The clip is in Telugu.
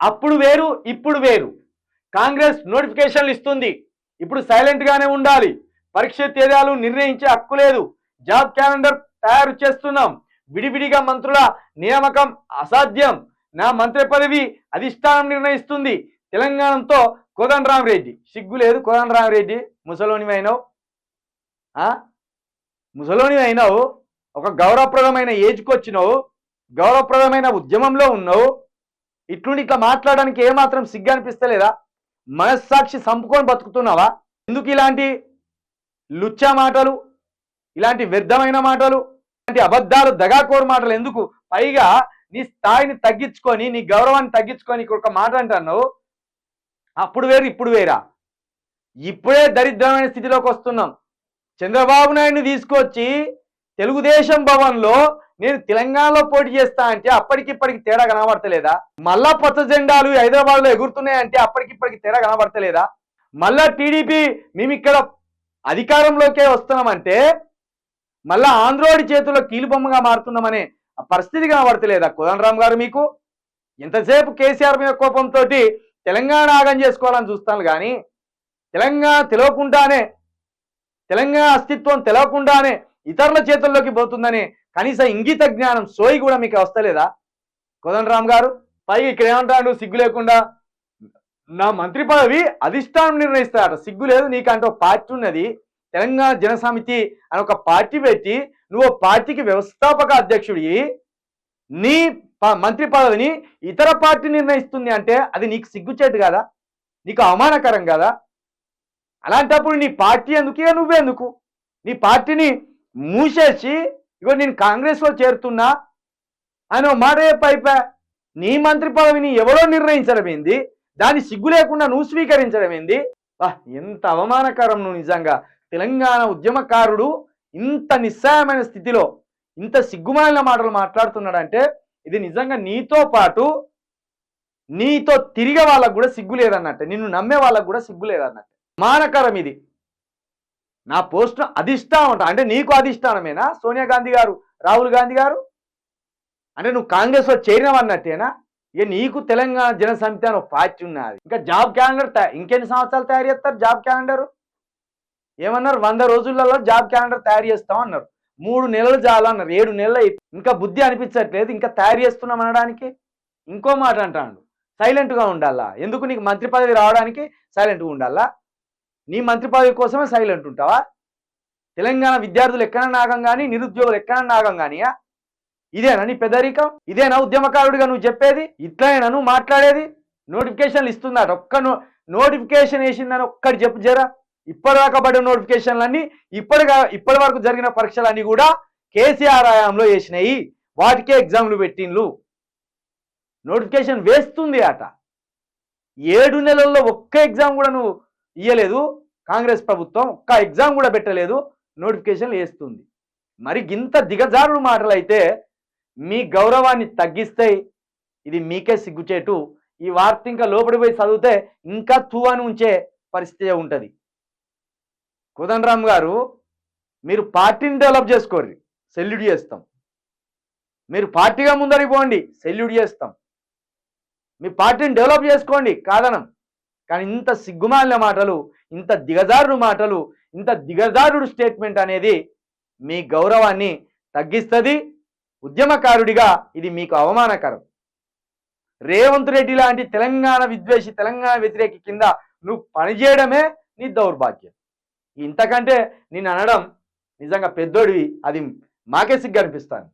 అప్పుడు వేరు ఇప్పుడు వేరు. కాంగ్రెస్ నోటిఫికేషన్లు ఇస్తుంది. ఇప్పుడు సైలెంట్గానే ఉండాలి. పరీక్ష తేదీలు నిర్ణయించే హక్కు లేదు. జాబ్ క్యాలెండర్ తయారు చేస్తున్నాం. విడివిడిగా మంత్రుల నియామకం అసాధ్యం. నా మంత్రి పదవి అధిష్టానం నిర్ణయిస్తుంది. తెలంగాణతో కోదండరామరెడ్డి సిగ్గు లేదు కోదండరామరెడ్డి ముసలోని అయినావు. ముసలోని అయినావు. ఒక గౌరవప్రదమైన ఏజ్కి వచ్చినావు గౌరవప్రదమైన ఉద్యమంలో ఉన్నావు. ఇట్లుండి ఇట్లా మాట్లాడడానికి ఏమాత్రం సిగ్గు అనిపిస్తలేదా? మనస్సాక్షి సంపుకొని బతుకుతున్నావా? ఎందుకు ఇలాంటి లుచ్చా మాటలు ఇలాంటి వ్యర్థమైన మాటలు ఇలాంటి అబద్ధాలు దగాకోరు మాటలు ఎందుకు? పైగా నీ స్థాయిని తగ్గించుకొని నీ గౌరవాన్ని తగ్గించుకొని ఇక్కడ ఒక మాట అంటాను అప్పుడు వేరు ఇప్పుడు వేరా? ఇప్పుడే దరిద్రమైన స్థితిలోకి వస్తున్నాం. చంద్రబాబు నాయుడిని తీసుకొచ్చి తెలుగుదేశం భవన్లో నేను తెలంగాణలో పోటీ చేస్తా అంటే అప్పటికిప్పటికి తేడా కనబడతలేదా? మళ్ళా పచ్చ జెండాలు హైదరాబాద్లో ఎగురుతున్నాయంటే అప్పటికిప్పటికి తేడా కనబడతలేదా? మళ్ళా టీడీపీ మేము ఇక్కడ అధికారంలోకే వస్తున్నామంటే మళ్ళా ఆంధ్రోడి చేతుల్లో కీలుబొమ్మగా మారుతున్నామనే ఆ పరిస్థితి కనబడతలేదా కోదండరామ్ గారు మీకు? ఎంతసేపు కేసీఆర్ మీద కోపంతో తెలంగాణ ఆగం చేసుకోవాలని చూస్తాను కానీ తెలంగాణ తెలియకుండానే తెలంగాణ అస్తిత్వం తెలవకుండానే ఇతరుల చేతుల్లోకి పోతుందని కనీసం ఇంగిత జ్ఞానం సోయి కూడా మీకు వస్తలేదా? కోదండరామ్ గారు పైగా ఇక్కడ ఏమంటాడు? సిగ్గు లేకుండా నా మంత్రి పదవి అధిష్టానం నిర్ణయిస్తారట. సిగ్గు లేదు నీకంటే ఒక పార్టీ ఉన్నది. తెలంగాణ జనసమితి అని ఒక పార్టీ పెట్టి నువ్వు పార్టీకి వ్యవస్థాపక అధ్యక్షుడి నీ ప- మంత్రి పదవిని ఇతర పార్టీ నిర్ణయిస్తుంది అంటే అది నీకు సిగ్గుచేటు కదా? నీకు అవమానకరం కదా? అలాంటప్పుడు నీ పార్టీ ఎందుకు నువ్వెందుకు? నీ పార్టీని మూసేసి ఇగో నేను కాంగ్రెస్లో చేరుతున్నా అని ఓ మాట పైపా నీ మంత్రి పదవిని ఎవరో నిర్ణయించడం ఏంది? దాన్ని సిగ్గు లేకుండా నువ్వు స్వీకరించడం ఏంది? వా ఎంత అవమానకరం నువ్వు నిజంగా. తెలంగాణ ఉద్యమకారుడు ఇంత నిస్సాయమైన స్థితిలో ఇంత సిగ్గుమాలిన మాటలు మాట్లాడుతున్నాడంటే ఇది నిజంగా నీతో పాటు నీతో తిరిగే వాళ్ళకు కూడా సిగ్గు లేదన్నట్టు. నిన్ను నమ్మే వాళ్ళకు కూడా సిగ్గు లేదన్నట్టు. మానకరం ఇది. నా పోస్ట్ అధిష్టానం అంట అంటే నీకు అధిష్టానమేనా? సోనియా గాంధీ గారు రాహుల్ గాంధీ గారు? అంటే నువ్వు కాంగ్రెస్లో చేరినవన్నట్టేనా ఇక నీకు తెలంగాణ జన సమితి అని ఒక పార్టీ ఉన్నది. ఇంకా జాబ్ క్యాలెండర్ ఇంకెన్ని సంవత్సరాలు తయారు చేస్తారు జాబ్ క్యాలెండర్? ఏమన్నారు? వంద రోజులలో జాబ్ క్యాలెండర్ తయారు చేస్తాం అన్నారు. మూడు నెలలు చాలు అన్నారు. ఏడు నెలలు ఇంకా బుద్ధి అనిపించట్లేదు. ఇంకా తయారు చేస్తున్నాం అనడానికి? ఇంకో మాట అంటాడు. సైలెంట్గా ఉండాలా? ఎందుకు నీకు మంత్రి పదవి రావడానికి సైలెంట్గా ఉండాలా? నీ మంత్రి పదవి కోసమే సైలెంట్ ఉంటావా? తెలంగాణ విద్యార్థులు ఎక్కడన్నా ఆగం కానీ నిరుద్యోగులు ఎక్కడన్నా ఆగం కానీయా ఇదేనా నీ పెదరికం? ఇదేనా ఉద్యమకారుడిగా నువ్వు చెప్పేది? ఇట్లైనా నువ్వు మాట్లాడేది? నోటిఫికేషన్లు ఇస్తున్నారు ఒక్క నో నోటిఫికేషన్ వేసిందని ఒక్కటి చెప్పు జరా. ఇప్పటిదాకా పడిన నోటిఫికేషన్లన్నీ ఇప్పటిగా ఇప్పటి వరకు జరిగిన పరీక్షలన్నీ కూడా కేసీఆర్ హయాంలో వేసినాయి. వాటికే ఎగ్జామ్లు పెట్టిండ్లు. నోటిఫికేషన్ వేస్తుంది అట ఏడు నెలల్లో ఒక్క ఎగ్జామ్ కూడా నువ్వు ఇయ్యలేదు. కాంగ్రెస్ ప్రభుత్వం ఒక్క ఎగ్జామ్ కూడా పెట్టలేదు. నోటిఫికేషన్ వేస్తుంది. మరి గింత దిగజారుడు మాటలు అయితే మీ గౌరవాన్ని తగ్గిస్తాయి ఇది మీకే సిగ్గుచేటు. ఈ వార్త ఇంకా లోపలి పోయి చదివితే ఇంకా తూవాని ఉంచే పరిస్థితి ఉంటుంది. కోదండరామ్ గారు మీరు పార్టీని డెవలప్ చేసుకోర్రి. సెల్యూట్ చేస్తాం. మీరు పార్టీగా ముందరికి పోండి. సెల్యూట్ చేస్తాం. మీ పార్టీని డెవలప్ చేసుకోండి. కాదనం. కానీ ఇంత సిగ్గుమాలిన మాటలు ఇంత దిగజారుడు మాటలు ఇంత దిగజారుడు స్టేట్మెంట్ అనేది మీ గౌరవాన్ని తగ్గిస్తుంది ఉద్యమకారుడిగా ఇది మీకు అవమానకరం. రేవంత్ రెడ్డి లాంటి తెలంగాణ విద్వేషి తెలంగాణ వ్యతిరేకి కింద నువ్వు పనిచేయడమే నీ దౌర్భాగ్యం. ఇంతకంటే నేను అనడం నిజంగా పెద్దోడివి అది మాకే సిగ్గు అనిపిస్తాను